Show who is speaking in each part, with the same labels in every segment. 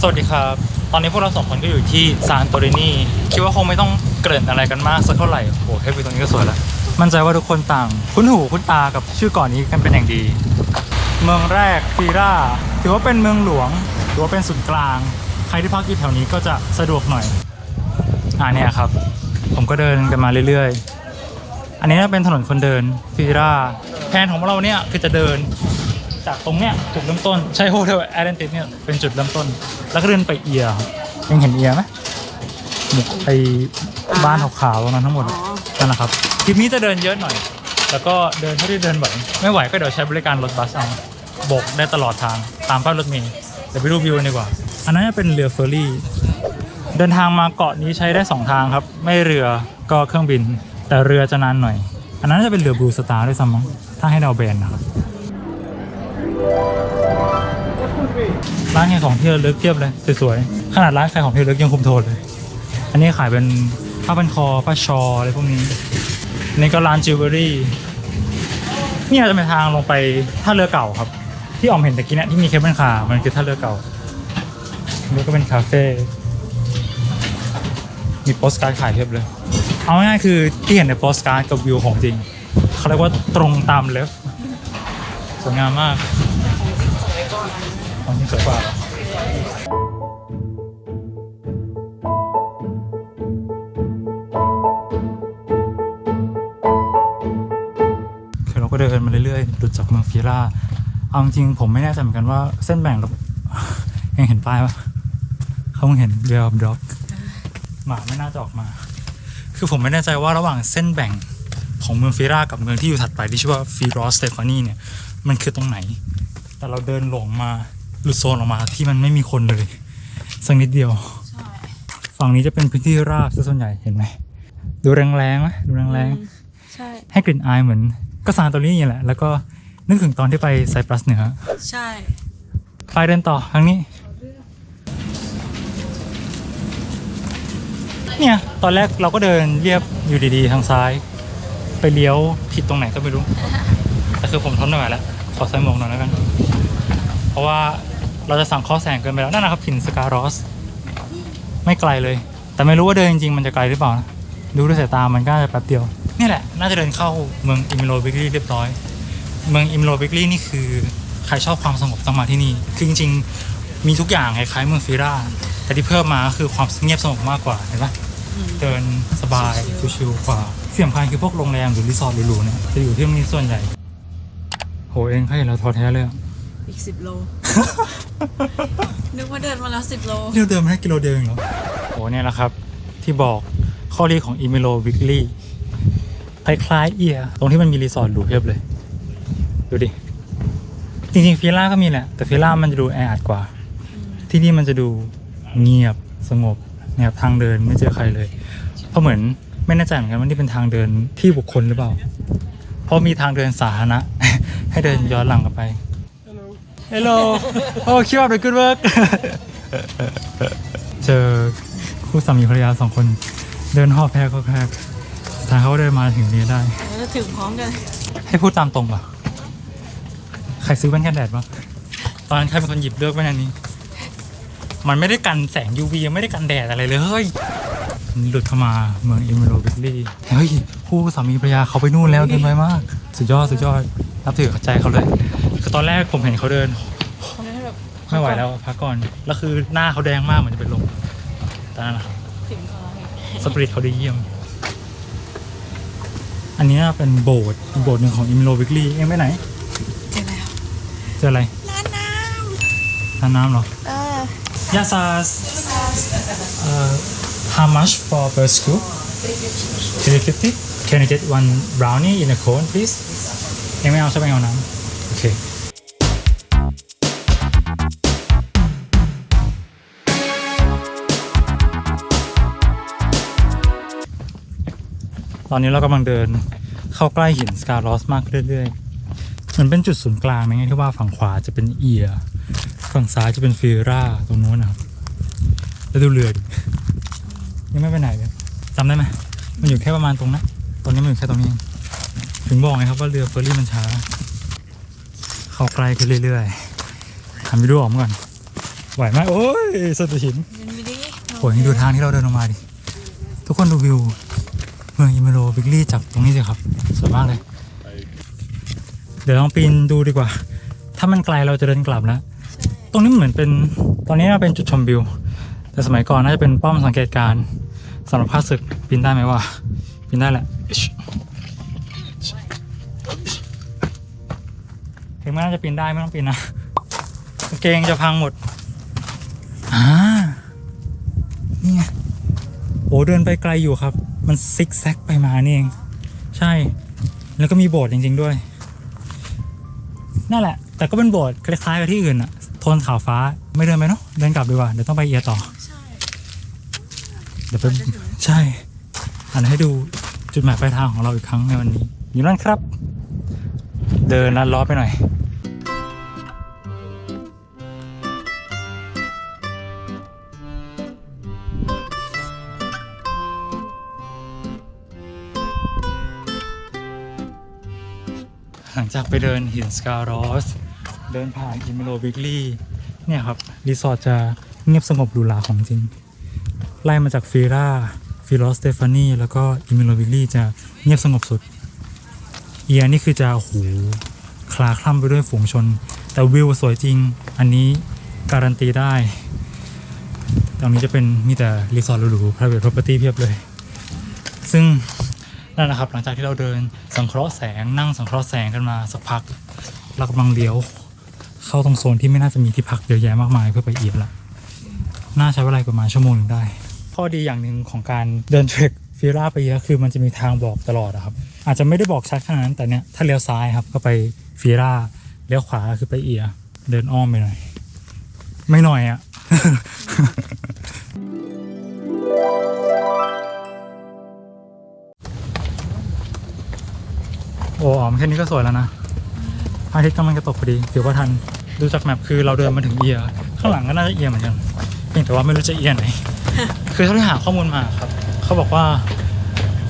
Speaker 1: สวัสดีครับ ตอนนี้พวกเราสองคนก็อยู่ที่ซานโตรินีคิดว่าคงไม่ต้องเกริ่นอะไรกันมากสักเท่าไหร่โอ้โหแค่วิวตรงนี้ก็สวยแล้ว มั่นใจว่าทุกคนต่าง คุ้นหูคุ้นตากับชื่อก่อนนี้กันเป็นอย่างดี เมืองแรกฟีราถือว่าเป็นเมืองหลวงถือว่าเป็นศูนย์กลาง ใครที่พักอยู่แถวนี้ก็จะสะดวกหน่อยอ่าเนี่ยครับ ผมก็เดินกันมาเรื่อยๆ อันนี้เป็นถนนคนเดินฟีราแผนของเราเนี่ยคือจะเดิน จากตรงเนี้ยจุดเริ่มต้นใช่โฮเทลแอตแลนติสเนี่ยเป็นจุดเริ่มต้น แล้วก็เดินไปเอียร์ครับยังเห็นเอียร์ไหมหมุกไอบ้านขาวๆตรงนั้นทั้งหมดอะนั่นแหละครับทริปนี้จะเดินเยอะหน่อย แล้วก็เดินเท่าที่เดินไหวไม่ไหวก็เดี๋ยวใช้บริการรถบัสเอาโบกได้ตลอดทางตามป้ายรถเมล์เดี๋ยวไปดูวิวกันดีกว่า อันนั้นจะเป็นเรือเฟอร์รี่ เดินทางมาเกาะนี้ใช้ได้สองทางครับ ไม่เรือก็เครื่องบิน แต่เรือจะนานหน่อย อันนั้นจะเป็นเรือบลูสตาร์ด้วยซ้ำมั้งถ้าให้เดาแบรนด์นะครับ ร้านขายของที่ระลึกเทียบเลยสวยๆขนาดร้านขายของที่ระลึกยังคุมโทนเลย อันนี้ขายเป็นผ้าพันคอผ้าชออะไรพวกนี้นนี่ก็ร้านจิวเวลรี่นี่อาจจะเป็นทางลงไปท่าเรือเก่าครับ ที่ออมเห็นตะกี้เนี่ยที่มีเคเบิลคาร์มันคือท่าเรือเก่านี่ก็เป็นคาเฟ่มีโปสการ์ดขายเพียบเลย เอาง่ายๆคือที่เห็นในโปสการ์ดกับวิวของจริง เขาเรียกว่าตรงตามเลฟสวยงามมาก อันนี้สวยกว่าคือเราก็เดินมาเรื่อยๆหลุดจากเมืองฟิราเอาจริงผมไม่แน่ใจเหมือนกันว่าเส้นแบ่งเรายังเห็นป้ายปะเขาเพิ่งเห็นเรียบด็อกหมาไม่น่าจะออกมา คือผมไม่แน่ใจว่าระหว่างเส้นแบ่งของเมืองฟิรากับเมืองที่อยู่ถัดไปที่ชื่อว่าฟิรอสเตฟานีเนี่ย มันคือตรงไหน แต่เราเดินหลงมา หลุดโซนออกมาที่มันไม่มีคนเลยสักนิดเดียว ฝั่งนี้จะเป็นพื้นที่ราบซะส่วนใหญ่เห็นไหม ดูแรงๆไหมดูแรง
Speaker 2: ใช่
Speaker 1: ๆให้กลิ่นอายเหมือน ก็ซานโตรินีแหละ แล้วก็นึกถึงตอนที่ไปไซปรัสเหนือ
Speaker 2: ใช่
Speaker 1: ไปเดินต่อทางนี้ เนี่ย ตอนแรกเราก็เดินเรียบอยู่ดีๆ ทางซ้าย ไปเลี้ยวผิดตรงไหนก็ไม่รู้ แต่คือผมทนไม่ไหวแล้ว ขอใส่หมวกหน่อยแล้วกันเพ ราะว่าเราจะสั่งข้อแสงเกินไปแล้วนั่นนะครับหินสการอส ไม่ไกลเลย แต่ไม่รู้ว่าเดินจริงๆมันจะไกลหรือเปล่านะดูด้วยสายตามันก็จะแป๊บเดียว นี่แหละ น่าจะเดินเข้าเมืองอิมิโลบิกลีเรียบร้อย เมืองอิมโรบิกลีนี่คือใครชอบความสงบต้องมาที่นี่ คือจริงๆ มีทุกอย่างคล้ายๆเมืองฟิราแต่ที่เพิ่มมาก็คือความเงียบสงบมากกว่าเห็นปะเดินสบายชิวๆกว่าที่สำคัญคือพวกโรงแรมหรือรีสอร์ทหรูๆเนี่ยจะอยู่ที่ตรงนี้ส่วนใหญ่โหเองใครเห็นเราท้อแท้เลย อะ
Speaker 2: อีกสิบโล นึกว่าเดินมาแล้วสิบโล
Speaker 1: เที่ยวเดินมาแค่กิโลเดียวเองเหรอโหเนี่ยแหละครับ ที่บอกข้อดีของอิมิโลบิกลีคล้ายๆเอียตรงที่มันมีรีสอร์ทหรูเพียบเลย ดูดิ จริงๆฟิล่าก็มีแหละ แต่ฟิล่ามันจะดูแออัดกว่า ที่นี่มันจะดูเงียบสงบเนี่ยทางเดินไม่เจอใครเลย เพราะเหมือนไม่แน่ใจเหมือนกันว่านี่เป็นทางเดินที่บุคคลหรือเปล่า เพราะมีทางเดินสาธารณะ ให้เดินย้อนหลังกลับไป Hello Oh keep up the good work เจอคู่สามีภรรยาสองคน เดินหอบแพรกหอบแพรกสุดท้ายเขาก็เดินมาถึงนี้ได้
Speaker 2: แล้วก็ถึงพร้อมกัน
Speaker 1: ให้พูดตามตรงป่ะ ใครซื้อแว่นกันแดดป่ะตอนนั้นใครเป็นคนหยิบเลือกแว่นอันนี้ มันไม่ได้กันแสง UV ยังไม่ได้กันแดดอะไรเลยเฮ้ยหลุดเข้ามาเมืองอิมโรบิกลีเฮ้ยคู่สามีภรรยาเขาไปนู่นแล้วเดินไวมาก สุดยอดสุดยอดนับถือใจเขาเลย คือตอนแรกผมเห็นเขาเดิน
Speaker 2: เขาไม่ให้แบบ
Speaker 1: ไม่ไหวแล้วพักก่อน แล้วคือหน้าเขาแดงมากเหมือนจะเป็นลมแต่นั่นแหละครับ
Speaker 2: ถึงก่อน
Speaker 1: สปริตเขาดีเยี่ยม อันนี้น่าเป็นโบสถ์อีกโบสถ์หนึ่งของอิมโรบิกลีเองไปไหน
Speaker 2: เจอแล้ว
Speaker 1: เจออะไร
Speaker 2: ร้านน้
Speaker 1: ร้านน้ำเหรอำ
Speaker 2: เออ
Speaker 1: Yes, uh, uh, how much for per scoop? 350 Can I get one brownie in a cone, please? ยังไม่เอาใช่ไหมเอาน้ำโอเค ตอนนี้เรากำลังเดินเข้าใกล้หินสกาลอสมากขึ้นเรื่อยๆเหมือนเป็นจุดศูนย์กลางไหมไงที่ว่าฝั่งขวาจะเป็นเอียฝั่งซ้ายจะเป็นฟิราตรงนู้นนะครับแล้วดูเรือดิยังไม่ไปไหนเลยจำได้ไหมมันอยู่แค่ประมาณตรงนั้นตอนนี้มันอยู่แค่ตรงนี้เองถึงบอกไงครับว่าเรือเฟอร์รี่มันช้า เข้าใกล้ขึ้นเรื่อยๆหันไปดูออกมาก่อนไหวไหมโอ้ยสะดุดหิน
Speaker 2: เดินไปดิ
Speaker 1: โอ้ยดูทางที่เราเดินลงมาดิ ทุกคนดูวิว เมืองอิมโรวิกลี่จากตรงนี้สิครับสวยมากเลย เดี๋ยวลองปีนดูดีกว่า ถ้ามันไกลเราจะเดินกลับแล้วตรงนี้เหมือนเป็นตอนนี้น่าเป็นจุดชมวิว แต่สมัยก่อนน่าจะเป็นป้อมสังเกตการณ์สำหรับข้าศึกปีนได้ไหมวะปีนได้แหละถึงแม้น่าจะปีนได้ไม่ต้องปีนนะเกงจะพังหมดอ่านี่ไงโอ้เดินไปไกลอยู่ครับ มันซิกแซกไปมานี่เองใช่ แล้วก็มีโบสถ์จริง ๆด้วย นั่นแหละ แต่ก็เป็นโบสถ์คล้ายๆกับที่อื่นอะโทนขาวฟ้าไม่เดินไปเนาะเดินกลับดีกว่าเดี๋ยวต้องไปเอียต่อ
Speaker 2: ใช่
Speaker 1: เดี๋ยวไปใช่อันให้ดูจุดหมายปลายทางของเราอีกครั้งในวันนี้ อยู่นั่นครับ เดินลัดล้อไปหน่อย จากไปเดินหินสการอส เดินผ่านอิมโรวิกลี่เนี่ยครับ รีสอร์ทจะเงียบสงบหรูหราของจริง ไล่มาจากฟีราฟิโลสเตฟานีแล้วก็อิมิโลวิลลี่จะเงียบสงบสุด เอียนี่คือจะโอ้โหคลาคล่ำไปด้วยฝูงชน แต่วิวสวยจริง อันนี้การันตีได้ ตรงนี้จะเป็นมีแต่รีสอร์ทหรูๆ private property เพียบเลย ซึ่ง นั่นนะครับ หลังจากที่เราเดินสังเคราะห์แสงนั่งสังเคราะห์แสงกันมาสักพักเรากำลังเลี้ยว เข้าตรงโซนที่ไม่น่าจะมีที่พักเยอะแยะมากมายเพื่อไปเอียละน่าใช้เวลาประมาณชั่วโมงหนึ่งได้ ข้อดีอย่างหนึ่งของการเดินเทรคฟิราไปเยอะคือมันจะมีทางบอกตลอดอะครับ อาจจะไม่ได้บอกชัดขนาดนั้นแต่เนี้ยถ้าเลี้ยวซ้ายครับก็ไปฟิราเลี้ยวขวาคือไปเอียเดินอ้อมไปหน่อยไม่หน่อยอะ โอ้อ๋อมแค่นี้ก็สวยแล้วนะพระอาทิตย์กำลังจะตกพอดีถือว่าทันดูจากแมปคือเราเดินมาถึงเอียข้างหลังก็น่าจะเอียเหมือนกันเพียงแต่ว่าไม่รู้จะเอียไหน คือเท่าที่หาข้อมูลมาครับ เขาบอกว่า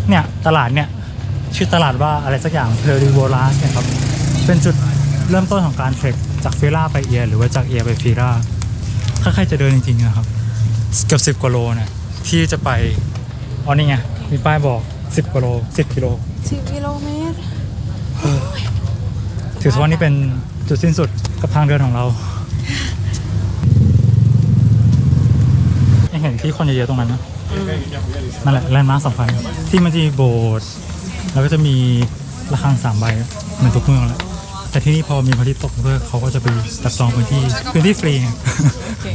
Speaker 1: เนี่ยตลาดเนี่ย ชื่อตลาดว่าอะไรสักอย่างเพอริโบลาสเนี่ยครับ เป็นจุดเริ่มต้นของการเทรคจากเฟราไปเอียหรือว่าจากเอียไปฟีราถ้าใครจะเดินจริงๆนะครับ เกือบสิบกว่าโลเนี่ยที่จะไปอ๋อนี่ไงมีป้ายบอก10กว่าโล10กิโล
Speaker 2: สิบกิโลเมตร
Speaker 1: ถือว่านี่เป็นจุดสิ้นสุดกับทางเดินของเรายังเห็นที่คนเยอะๆตรงนั้นนะนั่นแหละแลนด์มาร์คสำคัญที่มันจะมีโบสถ์แล้วก็จะมีระฆังสามใบเหมือนทุกเมืองแหละแต่ที่นี่พอมีพระอาทิตย์ตกด้วยเขาก็จะไปจับจองพื้นที่พื้นที่ฟรีไง
Speaker 2: โอเค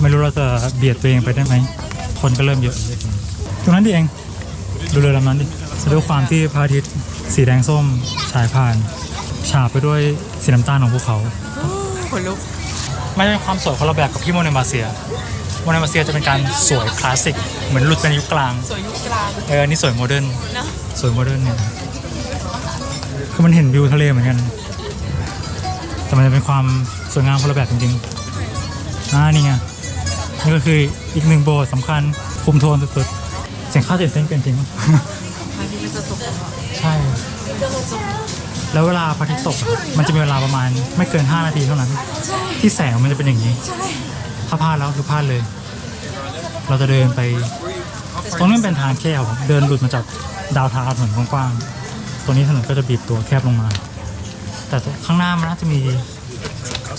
Speaker 1: ไม่รู้เราจะเบียดตัวเองไปได้ไหมคนก็เริ่มเยอะ ตรงนั้นดิเอง ดูเรือลำนั้นดิด้วยความที่พระอาทิตย์สีแดงส้มฉายผ่าน ฉาบไปด้วยสีน้ำตาลของภูเขา
Speaker 2: ขนลุก
Speaker 1: ไม่เป็นความสวยคนละแบบกับที่โมเนมาเซีย โมเนมาเซียจะเป็นการสวยคลาสสิก เหมือนหลุดเป็นยุคกลาง
Speaker 2: สวยยุคกลาง
Speaker 1: เอออันนี้สวยโมเดิร์น
Speaker 2: เนอะ
Speaker 1: สวยโมเดิร์นเนี่ยคือมันเห็นวิวทะเลเหมือนกัน แต่มันจะเป็นความสวยงามคนละแบบจริงๆอ่านี่ไงนี่ก็คืออีกหนึ่งโบสถ์สำคัญคุมโทนสุดๆ เสียงข้าวตื่นเต้นเกินจริง
Speaker 2: พายุมันจะตกแล้วอะ
Speaker 1: ใช่ แล้วเวลาพระอาทิตย์ตกอะมันจะมีเวลาประมาณไม่เกิน 5 นาทีเท่านั้น
Speaker 2: ใช่
Speaker 1: ที่แสงมันจะเป็นอย่างนี้
Speaker 2: ใช่
Speaker 1: ถ้าพลาดแล้วคือพลาดเลย เราจะเดินไป ตรงนี้มันเป็นทางแคบครับเดินหลุดมาจากดาวเทาวน์ถนนกว้างๆ ตรงนี้ถนนก็จะบีบตัวแคบลงมา แต่ข้างหน้ามันน่าจะมี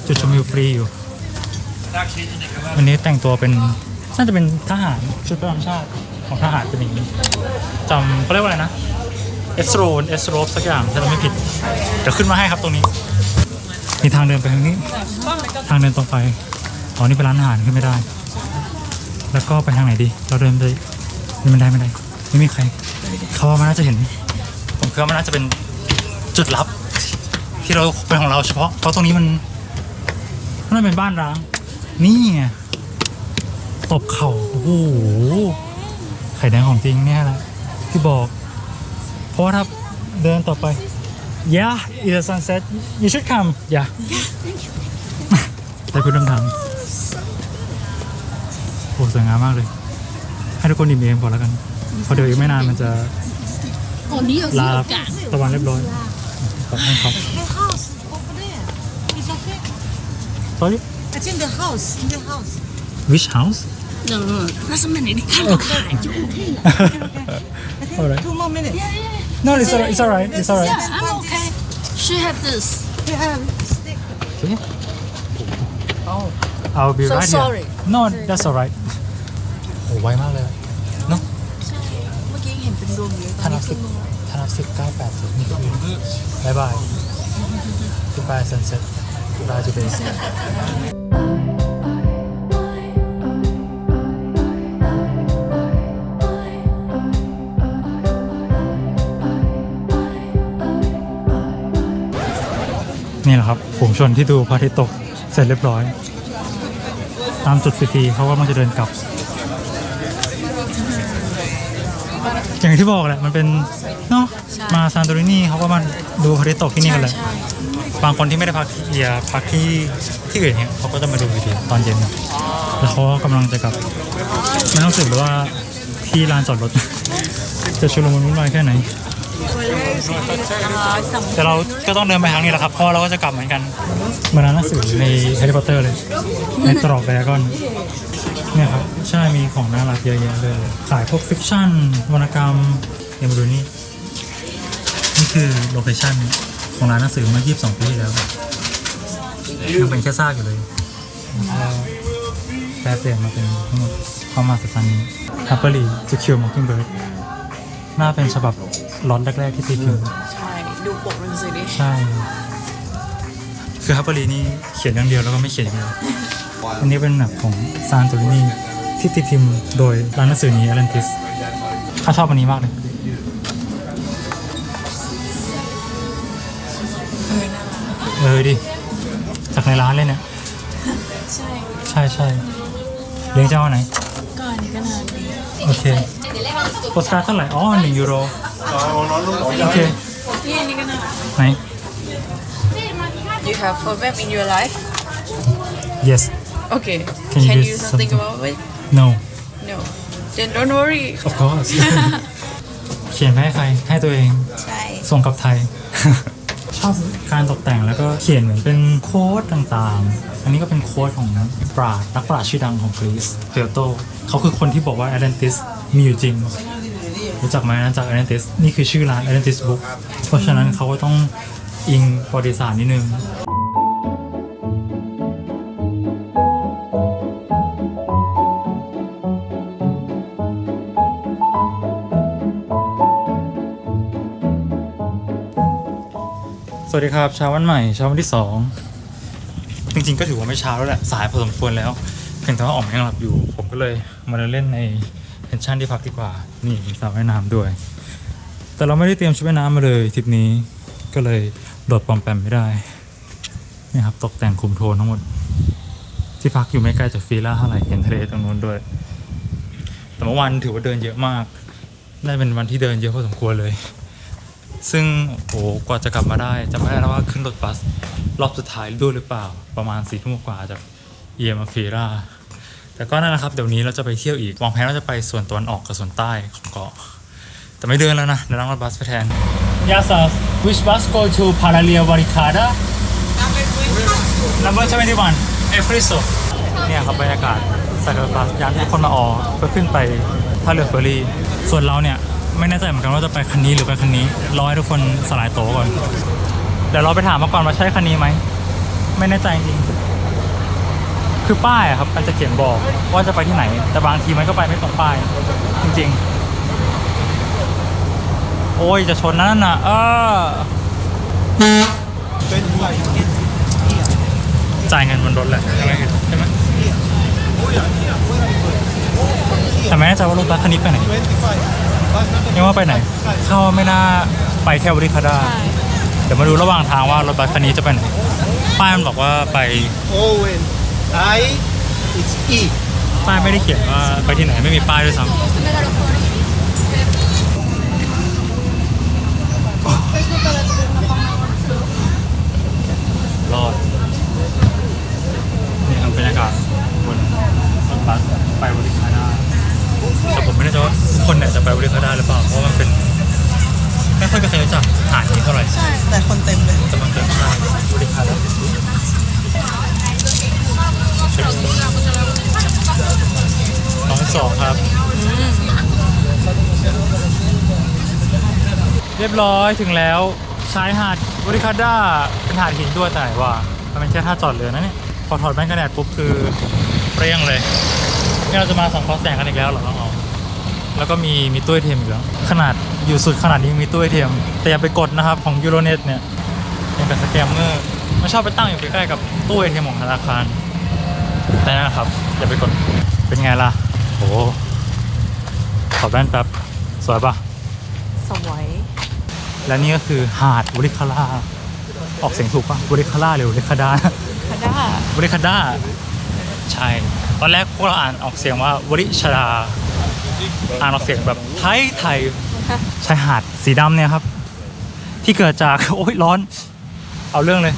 Speaker 1: จุดชมวิวฟรีอยู่ วันนี้แต่งตัวเป็นน่าจะเป็นทหารชุดประจำชาติ ของทหารเป็นอย่างนี้จำเขาเรียกว่าอะไรนะเอสโรนเอสโรฟสักอย่างถ้าเราไม่ผิดเดี๋ยวขึ้นมาให้ครับตรงนี้ มีทางเดินไปทางนี้ ทางเดินตรงไปอ๋อนี่เป็นร้านอาหารขึ้นไม่ได้ แล้วก็ไปทางไหนดี เราเดินไปไม่ได้ไม่ได้ ไม่มีใคร เขาว่ามันน่าจะเห็น ผมคิดว่ามันน่าจะเป็นจุดลับ ที่เราเป็นของเราเฉพาะ เพราะตรงนี้มันมันเป็นบ้านร้าง นี่ไงตบเข่าโอ้โห ไข่แดงของจริงเนี่ยแหละที่บอก เพราะถ้าเดินต่อไป yeah it's a sunset you should come yeah แต่คุณต้องทำโอ้สวยงามมากเลย ให้ทุกคนอิ่มเอมก่อนแล้วกันพอเดี๋ยวอีกไม่นานมันจะลาตะวันเรียบร้อยขอบคุณครับ sorry
Speaker 3: it's in the house in the house
Speaker 1: which house
Speaker 4: no, that's a minute. Can't okay. okay. okay. okay. all
Speaker 1: right.
Speaker 3: Two more minutes. Yeah, yeah.
Speaker 1: No, it's all right. It's all right. It's all right.
Speaker 4: Yeah, I'm okay. She have this.
Speaker 3: You have stick.
Speaker 1: See? Oh. I'll be
Speaker 4: so
Speaker 1: right
Speaker 4: sorry. here.
Speaker 1: No, that's all right. Oh, uh, no, โอ้ไวมากเลยเนาะใช่
Speaker 2: เมื่อกี้เห็นเป็นรวมเยอะ
Speaker 1: ตอน
Speaker 2: นี้คื
Speaker 1: อ
Speaker 2: ธนา
Speaker 1: สิบเก้าแปดสิบนี่ก็มีบายบาย goodbye sunset goodbye to the นี่แหละครับฝูงชนที่ดูพระอาทิตย์ตกเสร็จเรียบร้อย ตามจุดฟรีๆเขาก็มันจะเดินกลับ อย่างที่บอกแหละมันเป็นเนาะมาซานโตรินีเขาก็มาดูพระอาทิตย์ตกที่นี่กันแหละ
Speaker 2: ใช่
Speaker 1: บางคนที่ไม่ได้พักที่เอียพักที่ที่อื่นเนี่ยเขาก็จะมาดูวิดีตอนเย็นแล้วเขาก็กำลังจะกลับไม่ต้องสืบเลยว่าที่ลานจอดรถ จะชุลมุนวุ่นวายแค่ไหน แต่เราก็ต้องเดินไปทางนี้แหละครับเพราะเราก็จะกลับเหมือนกันเหมือนร้านหนังสือในแฮร์รี่พอตเตอร์เลย ในตรอกไดอากอนเนี่ยครับ ใช่มีของน่ารักเยอะแยะเลย ขายพวกฟิกชั่น วรรณกรรมเดี๋ยวมาดูนี่นี่คือโลเคชั่นของร้านหนังสือเมื่อ 22 ปีที่แล้วยังเป็นแค่ซากอยู่เลยแล้วแปลเปลี่ยนมาเป็นทั้งหมดความมหัศจรรย์นี้ Happily to Kill Mockingbird น่าเป็นฉบับล็อตแรกๆที่ตีพิมพ์
Speaker 2: ใช่ ดูปกหนังสือดิ
Speaker 1: ใช่ คือฮับเปอรีนี่เขียนอย่างเดียวแล้วก็ไม่เขียนอย่างเดียวอันนี้เป็นแบบของซานโตรินีที่ตีพิมพ์โดยร้านหนังสือนี้ a อ l ลนติสข้าชอบอันนี้มากเลยเออดิ จากในร้านเลยเนี่ย
Speaker 2: ใช่
Speaker 1: ใช่ใช่เลี้ยงเจ้าอันไหน
Speaker 2: ก็อันนี้ก็นานดี
Speaker 1: โอเคโปสการ์ดเท่าไหร่ อ๋อหนึ่งยูโร โอเค
Speaker 2: นี่อันนี้ก็นาน
Speaker 1: ไหน
Speaker 2: You have problem in your life
Speaker 1: yes
Speaker 2: Okay
Speaker 1: Can you
Speaker 2: Can
Speaker 1: do
Speaker 2: you do something
Speaker 1: something?
Speaker 2: about it
Speaker 1: no
Speaker 2: No Then don't worry
Speaker 1: of course เขียนไปให้ใคร ให้ตัวเอง
Speaker 2: ใช่
Speaker 1: ส่งกลับไทย ชอบการตกแต่งแล้วก็เขียนเหมือนเป็นโค้ดต่างๆ อันนี้ก็เป็นโค้ดของปราชญ์นักปราชญ์ชื่อดังของกรีซเพโตเขาคือคนที่บอกว่าแอตแลนติสมีอยู่จริงรู้จักไหมนะจากแอตแลนติสนี่คือชื่อร้านแอตแลนติสบุ๊กเพราะฉะนั้นเขาก็ต้องอิงประวัติศาสตร์นิดนึง สวัสดีครับเช้าวันใหม่เช้าวันที่สองจริงๆก็ถือว่าไม่เช้าแล้วแหละสายพอสมควรแล้วเพียงแต่ว่าออกมายังหลับอยู่ ผมก็เลยมาเล่นในเพนชั่นที่พักดีกว่า นี่มีสระว่ายน้ำด้วย แต่เราไม่ได้เตรียมชุดว่ายน้ำมาเลยทริปนี้ก็เลยโดดปอมแปมไม่ได้นี่ครับตกแต่งคุมโทนทั้งหมด ที่พักอยู่ไม่ไกลจากฟีล่าเท่าไหร่เห็นทะเลตรงนู้นด้วย แต่เมื่อวานถือว่าเดินเยอะมากได้เป็นวันที่เดินเยอะพอสมควรเลย ซึ่งโอ้โหกว่าจะกลับมาได้จำไม่ได้แล้วว่าขึ้นรถบัสรอบสุดท้ายด้วยหรือเปล่า ประมาณสี่ทุ่มกว่าจากเยมาฟีราแต่ก็นั่นแหละครับเดี๋ยวนี้เราจะไปเที่ยวอีกวางแผนว่าจะไปส่วนตะวันออกกับส่วนใต้ของเกาะแต่ไม่เดินแล้วนะเดี๋ยวนั่งรถบัสไปแทน Yes sir which bus go to Paralia Varicada number 21 e f r i s o เนี่ยครับบรรยากาศใส่รถบัสยามที่คนมาออเพื่อขึ้นไปท่าเรือเฟอร์รี่ส่วนเราเนี่ย ไม่แน่ใจเหมือนกันว่าจะไปคันนี้หรือไปคันนี้รอให้ทุกคนสลายโตวก่อน เดี๋ยวเราไปถามมาก่อนว่าใช่คันนี้ไหม ไม่แน่ใจจริง คือป้ายอะครับมันจะเขียนบอกว่าจะไปที่ไหน แต่บางทีมันก็ไปไม่ตรงป้าย จริง ๆ โอ้ยจะชนนั่นน่ะ เออจ่ายเงินบนรถแหละใช่ไหมใช่ไหมแต่ไม่แน่ใจว่ารถบัสคันนี้ไปไหน ยังว่าไปไหน เข้าไม่น่าไปแค่บริคาดาเดี๋ยวมาดูระหว่างทางว่ารถบัสคันนี้จะไปไหนป้ายมันบอกว่าไป
Speaker 5: Owen. I, it's E.
Speaker 1: ป้ายไม่ได้เขียนว่าไปที่ไหนไม่มีป้ายด้วยซ้ำรอด นี่ครับบรรยากาศบนรถบัสไปบริคาดาแต่ผมไม่แน่ใจว่า ทุกคนเนี่ยจะไปบริคาดาหรือเปล่า เพราะว่ามันเป็นไม่ค่อยมีใครรู้จักหาดนี้เท่าไหร่
Speaker 3: ใช่ แต่คนเต็มเลย
Speaker 1: แต่มันเกิดขึ้นได้บริคาดาชิปสองสองครับ เรียบร้อยถึงแล้วชายหาดบริคาด้าเป็นหาดหินด้วยแต่ไหนว่ามันเป็นแค่ท่าจอดเรือนะเนี่ยพอถอดแว่นกันแดดปุ๊บคือเปรี้ยงเลยนี่เราจะมาสังเคราะห์แสงกันอีกแล้วเหรอน้องอ๋อม แล้วก็มีมีตู้ ATM อีกแล้วขนาดอยู่สุดขนาดนี้ยังมีตู้ ATM แต่อย่าไปกดนะครับของ Euronet เนี่ยยังกับสแกมเมอร์มันชอบไปตั้งอยู่ใกล้ๆกับตู้ ATM ของธนาคารแต่นั่นนะครับ อย่าไปกดเป็นไงล่ะโอ้ถอดแว่นแป๊บสวยปะ
Speaker 2: สวย
Speaker 1: และนี่ก็คือหาดบริคาร่าออกเสียงถูกปะบริคาร่าหรือบริคาดา
Speaker 2: คาด้า
Speaker 1: บริคาด้าใช่ ตอนแรกพวกเราอ่านออกเสียงว่าบริชดา อ่านออกเสียงแบบไทยไทยชายหาดสีดำเนี่ยครับ ที่เกิดจากโอ้ยร้อน เอาเรื่องเลย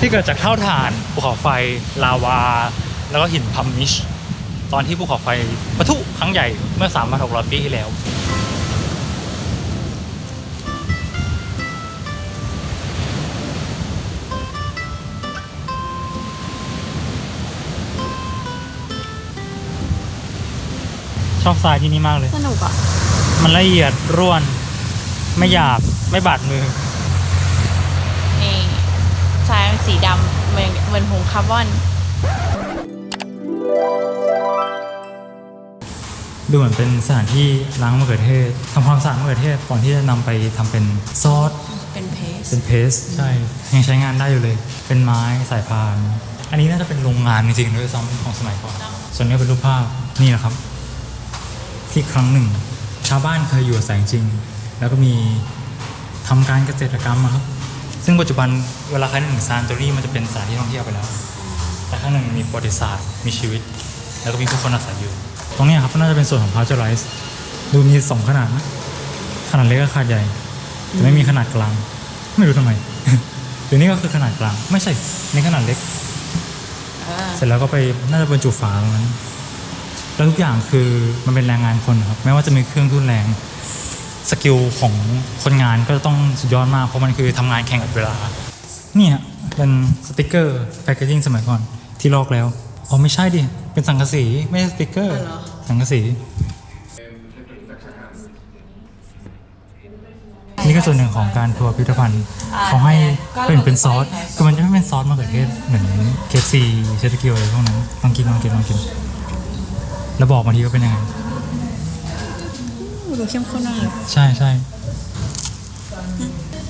Speaker 1: ที่เกิดจากเท่าฐานภูเขาไฟลาวา แล้วก็หินพัมมิช ตอนที่ภูเขาไฟปะทุครั้งใหญ่เมื่อ3,600ปีที่แล้ว อบทรายที่นี่มากเลย
Speaker 2: สนุกอะ
Speaker 1: มันละเอียดร่วน ไม่หยาบไม่บาดมือ
Speaker 2: นี่ทรายมันสีดำเหมือนเหมือนผงคาร์บอน
Speaker 1: ดูเหมือนเป็นสถานที่ล้างมะเขือเทศทำความสะอาดมะเขือเทศก่อนที่จะนำไปทำเป็นซอส
Speaker 2: เป็นเพส
Speaker 1: เป็นเพสใช่ ยังใช้งานได้อยู่เลย เป็นไม้สายพาน อันนี้น่าจะเป็นโรงงานจริงๆด้วยซ้ำของสมัยก่อน ส่วนนี้เป็นรูปภาพนี่นะครับ ที่ครั้งหนึ่ง ชาวบ้านเคยอยู่อาศัยจริง แล้วก็มีทำการเกษตรกรรมอะครับ ซึ่งปัจจุบันเวลาใครนึกถึงซานโตรีมันจะเป็นสถานที่ท่องเที่ยวไปแล้ว แต่ข้างหนึ่งมีประวัติศาสตร์มีชีวิต แล้วก็มีผู้คนอาศัยอยู่ ตรงเนี้ยครับก็น่าจะเป็นส่วนของพา s เจอร์ไรส์ดูมีสองขนาดนะขนาดเล็กกับขนาดใหญ่แต่ไม่มีขนาดกลาง ไม่รู้ทำไมหรือนี่ก็คือขนาดกลาง ไม่ใช่นี่ขนาดเล็ก เสร็จแล้วก็ไปน่าจะบรรจุฝาตรงนั้น แล้วทุกอย่างคือมันเป็นแรงงานคนครับไม่ว่าจะมีเครื่องทุนแรงสกิลของคนงานก็จะต้องสุดยอดมาก เพราะมันคือทำงานแข่งกับเวลาเนี่ยเป็นสติกเกอร์แพคเกจิ้งสมัยก่อนที่ลอกแล้วอ๋อไม่ใช่ดิเป็นสังกะสีไม่ใช่สติกเกอร์ สังกะสีนี่ก็ส่วนหนึ่งของการทัวร์พิพิธภัณฑ์เขาให้เป็นเป็นซอสคือมันจะไม่เป็นซอสมะเขือเทศเหมือนเคฟซีเชสกิวอะไรพวกนั้นลองกินลองกินลองกิน แล้วบอกมาทีว่าเป็นยังไง
Speaker 2: ดูเข้มข้นมากเลย
Speaker 1: ใช่ใช่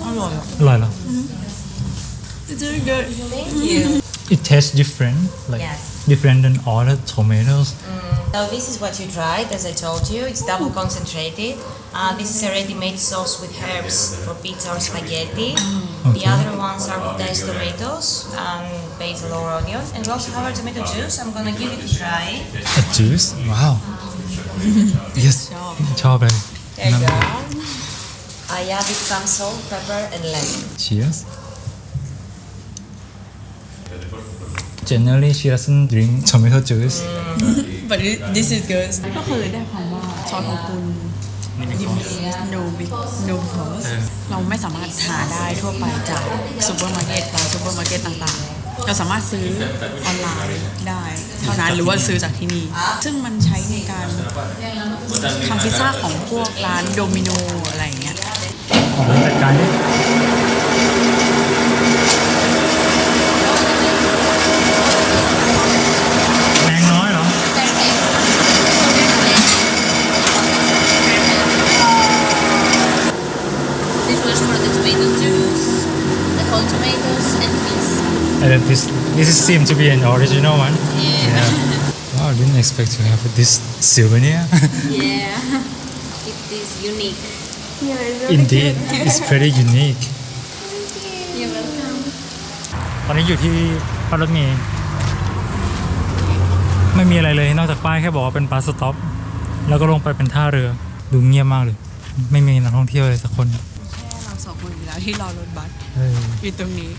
Speaker 2: อร่อยอ่ะ
Speaker 1: อร่อยเหรอ
Speaker 2: It's very good
Speaker 1: It tastes different like
Speaker 4: Yes.
Speaker 1: different than all the tomatoes
Speaker 4: So this is what you tried, as I told you. It's double concentrated. Uh, this is a ready-made sauce with herbs for pizza or spaghetti. The
Speaker 1: Okay.
Speaker 4: other ones are with diced tomatoes and basil or onion. And we also have our tomato juice. I'm gonna give you to try.
Speaker 1: a juice wow yes ชอบเลย
Speaker 4: There you go. I added some salt, pepper, and lemon.
Speaker 1: Cheers. Generally, she doesn't drink tomato juice.
Speaker 2: but this is good ก็คือได้ความว่าซอสของคุณยิม no big no because เราไม่สามารถหาได้ทั่วไปจากซูเปอร์มาร์เก็ตร้านซูเปอร์มาร์เก็ตต่างๆ เราสามารถซื้อออนไลน์ได้เท่านั้นหรือว่าซื้อจากที่นี่ ซึ่งมันใช้ในการทำพิซซ่าของพวกร้านโดมิโนอะไรอย่างเงี้ย
Speaker 1: ของจัดการดิแรงน้อยเหรอ
Speaker 4: This was for the tomato juice, the whole tomatoes, and this.
Speaker 1: And then this this is seem to be an original one.
Speaker 4: Yeah.
Speaker 1: Wow, I didn't expect to have this souvenir.
Speaker 4: Yeah. It is unique.
Speaker 1: Indeed, it's pretty unique.
Speaker 4: You're welcome.
Speaker 1: ตอนนี้อยู่ที่ป้ายรถเมล์ไม่มีอะไรเลยนอกจากป้ายแค่บอกว่าเป็นบัสสต็อปแล้วก็ลงไปเป็นท่าเรือดูเงียบมากเลย ไม่มีนักท่องเที่ยวเลยสักคน
Speaker 2: แค่เราสองคนอยู่แล้วที่รอรถบัส
Speaker 1: เออ
Speaker 2: อยู่ตรงนี้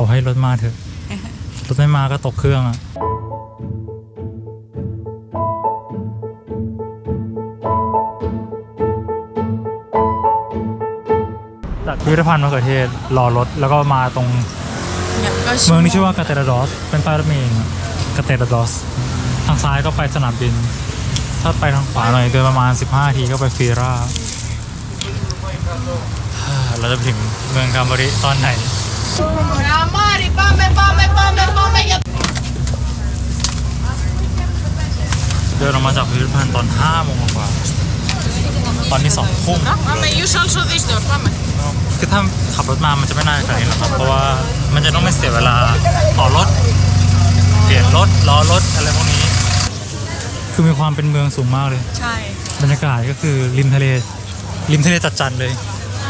Speaker 1: เขาให้รถมาเถอะ รถไม่มาก็ตกเครื่องอะจากพิพิธภัณฑ์มะเขือเทศรอรถแล้วก็มาตรง
Speaker 2: เนี่ยก็
Speaker 1: เมืองที่ชื่อว่ากาเตราดอส เป็นป้ายรถเมล์เองอะกาเตดอส ทางซ้ายก็ไปสนามบิน ถ้าไปทางขวาหน่อยเดินประมาณ 15นาทีก็ไปฟีราฮ่าเราจะไปถึงเมืองกามบริตอนไหน เดินออกมาจากพิพิธภัณฑ์ตอน5โมงกว่า ตอนนี้2ทุ่มคือถ้าขับรถมามันจะไม่น่าขนาดนี้หรอกครับ เพราะว่ามันจะต้องไม่เสียเวลาต่อรถ เปลี่ยนรถล้อรถอะไรพวกนี้ คือมีความเป็นเมืองสูงมากเลย
Speaker 2: ใช่
Speaker 1: บรรยากาศก็คือริมทะเล ริมทะเลจัดจันเลย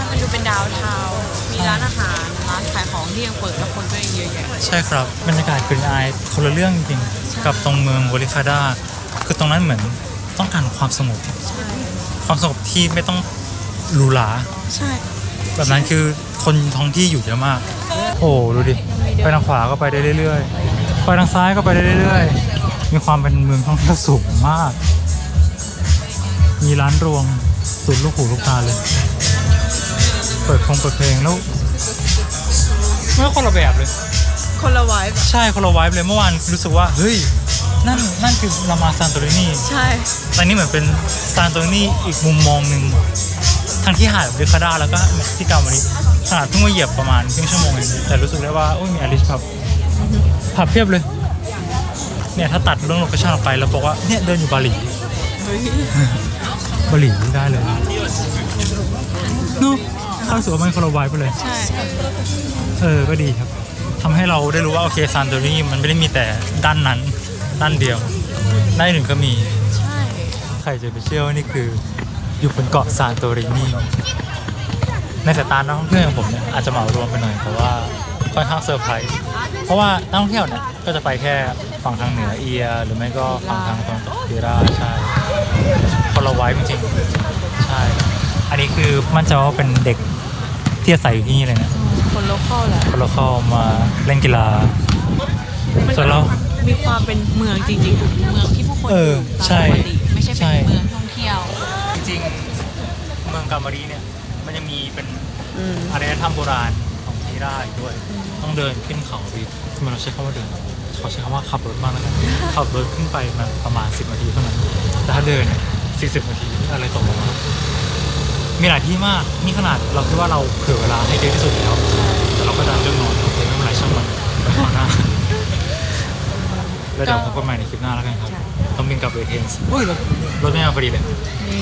Speaker 2: มันดูเป็นดาวเทาวน์มีร้านอาหารร้านขายของที่ยังเปิดแล้วคนก็ยังเยอะแยะ
Speaker 1: ใช่ครับบรรยากาศกรีนไอคนละเรื่องจริงๆกับตรงเมืองโบริคาดาคือตรงนั้นเหมือนต้องการความสงบความสงบที่ไม่ต้องหรูหรา
Speaker 2: ใช่
Speaker 1: แบบนั้นคือคนท้องที่อยู่เยอะมาก โอ้โหดูดิ ไปทางขวาก็ไปได้เรื่อยๆ ไปทางซ้ายก็ไปได้เรื่อยๆ มีความเป็นเมืองท่องเที่ยวสูงมาก มีร้านรวงสุดลูกหูลูกตาเลย เปิดคงเปิดเพลงแล้ว ไม่คนละแบบเลย
Speaker 2: คนละไวบ์
Speaker 1: ใช่คนละไวบ์เลยเมื่อวานรู้สึกว่าเฮ้ยนั่นนั่นคือรามาซานโตรินี
Speaker 2: ใช่
Speaker 1: ตอนนี้เหมือนเป็นซานโตรินีอีกมุมมองหนึ่งทั้งที่หาดเดคาดาแล้วก็ที่เกาวันนี้ขนาดเพิ่งมาเหยียบประมาณครึ่งชั่วโมงเองแต่รู้สึกได้ว่าโอ้ยมีอลิชพับผับเพียบเลย เนี่ยถ้าตัดเรื่องโลเคชั่นออกไปแล้วบอกว่าเนี่ยเดินอยู่บาหลี
Speaker 2: เฮ้ย
Speaker 1: บาหลีได้เลยเนาะเข้าสู่ว่ามันคนละไวบ์ไปเลย
Speaker 2: ใช่
Speaker 1: เออก็ดีครับทำให้เราได้รู้ว่าโอเคซานโตรินีมันไม่ได้มีแต่ด้านนั้นด้านเดียวด้านหนึ่งก็มี
Speaker 2: ใช่
Speaker 1: ใครจะไปเชื่อว่านี่คือ อยู่บนเกาะซานโตรินีในสายตานักท่องเที่ยวอย่างผมเนี่ยอาจจะเหมารวมไปหน่อยแต่ว่าค่อนข้างเซอร์ไพรส์เพราะว่านักท่องเที่ยวเนี่ยก็จะไปแค่ฝั่งทางเหนือเอีย หรือไม่ก็ฝั่งทางตะวันตกีราใช่คนละไว้จริงๆใช่ อันนี้คือมั่นใจว่าเป็นเด็ก ที่อาศัยอยู่ที่นี่เลยนะ
Speaker 2: คนโลคอลแหละ
Speaker 1: คนเราเข้ามาเล่นกีฬาส่วนเรา
Speaker 2: มีความเป็นเมืองจริงๆ เมืองที่ผู้คน
Speaker 1: เออ
Speaker 2: อยู่ตาม
Speaker 1: ใช่
Speaker 2: ปกติไม่ใช่
Speaker 1: ใช่
Speaker 2: เป็นเมืองท่องเที่ยว
Speaker 1: จริงๆ เมืองกามารีเนี่ย มันจะมีเป็น
Speaker 2: อืม
Speaker 1: อารยธรรมโบราณของทีราอีกด้วย ต้องเดินขึ้นเขาดิทำไมเราใช้คำว่าเดินเขาใช้คำว่าขับรถมากแล้วกันขับรถขึ้นไปมันประมาณ 10 นาทีเท่านั้นแต่ถ้าเดินเนี่ย40 นาทีอะไรตกลงมา มีหลายที่มาก นี่ขนาดเราคิดว่าเราเผื่อเวลาให้เยอะที่สุดแล้ว แต่เราก็ดันเรื่องนอนโอเคไม่เป็นไรช่างมันไปข้างหน้าแล้วเดี๋ยวพบกันใหม่ในคลิปหน้าแล้วกันครับต้องบินกลับเอเธนส์อุ้ยรถรถไม่มาพอดีเลย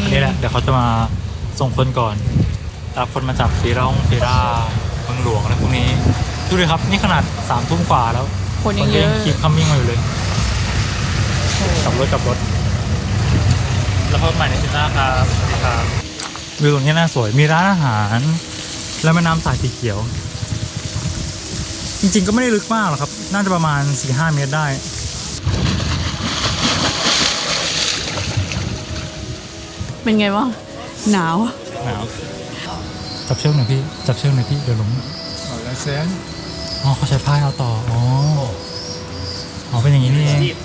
Speaker 1: อันนี้แหละ เดี๋ยวเขาจะมาส่งคนก่อนรับคนมาจากฟีร่องฟีราเมืองหลวงอะไรพวกนี้ ดูดิครับ นี่ขนาดสามทุ่มกว่าแล้ว
Speaker 2: คนยัง
Speaker 1: ก็
Speaker 2: เยอะ
Speaker 1: คีบคัมมิ่งมาอยู่เลยกลับรถกลับรถ แล้วพบกันใหม่ในคลิปหน้าครับสวัสดีครับ วิวตรงนี้น่าสวย มีร้านอาหาร แล้วแม่น้ำสายสีเขียว จริงๆก็ไม่ได้ลึกมากหรอกครับ น่าจะประมาณ 4-5 เมตรได้
Speaker 2: เป็นไงบ้างหนาว
Speaker 1: หนาวจับเชือกหน่อยพี่ จับเชือกหน่อยพี่เดี๋ยวล้ม
Speaker 5: Hola, Sam.
Speaker 1: อ๋อเขาใช้ผ้าเอาต่อ อ๋อ อ๋อเป็นอย่างนี้นี่เอง
Speaker 5: Deep.